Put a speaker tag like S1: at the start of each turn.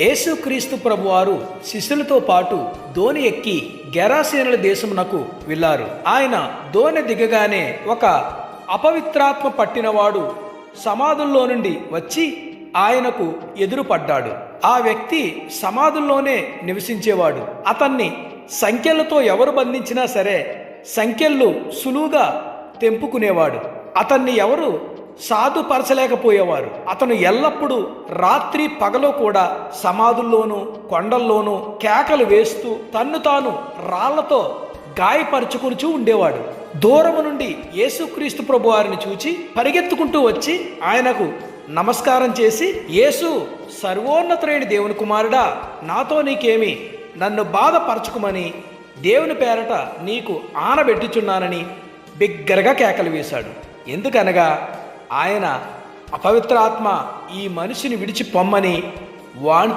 S1: యేసుక్రీస్తు ప్రభువారు శిష్యులతో పాటు దోణి ఎక్కి గెరాసేనుల దేశమునకు వెళ్ళారు. ఆయన దోణి దిగగానే ఒక అపవిత్రాత్మ పట్టినవాడు సమాధుల్లో నుండి వచ్చి ఆయనకు ఎదురుపడ్డాడు. ఆ వ్యక్తి సమాధుల్లోనే నివసించేవాడు. అతన్ని సంఖ్యలతో ఎవరు బంధించినా సరే సంఖ్యలు సులువుగా తెంపుకునేవాడు. అతన్ని ఎవరు సాధుపరచలేకపోయేవారు అతను ఎల్లప్పుడూ రాత్రి పగలు కూడా సమాధుల్లోనూ కొండల్లోనూ కేకలు వేస్తూ తన్ను తాను రాళ్ళతో గాయపరుచుకునిచూ ఉండేవాడు. దూరము నుండి యేసుక్రీస్తు ప్రభు వారిని చూచి పరిగెత్తుకుంటూ వచ్చి ఆయనకు నమస్కారం చేసి యేసు సర్వోన్నతుడైన దేవుని కుమారుడా నాతో నీకేమి నన్ను బాధపరచుకుమని దేవుని పేరట నీకు ఆనబెట్టుచున్నానని బిగ్గరగా కేకలు వేశాడు. ఎందుకనగా ఆయన అపవిత్ర ఆత్మ ఈ మనిషిని విడిచి పొమ్మని వాణితో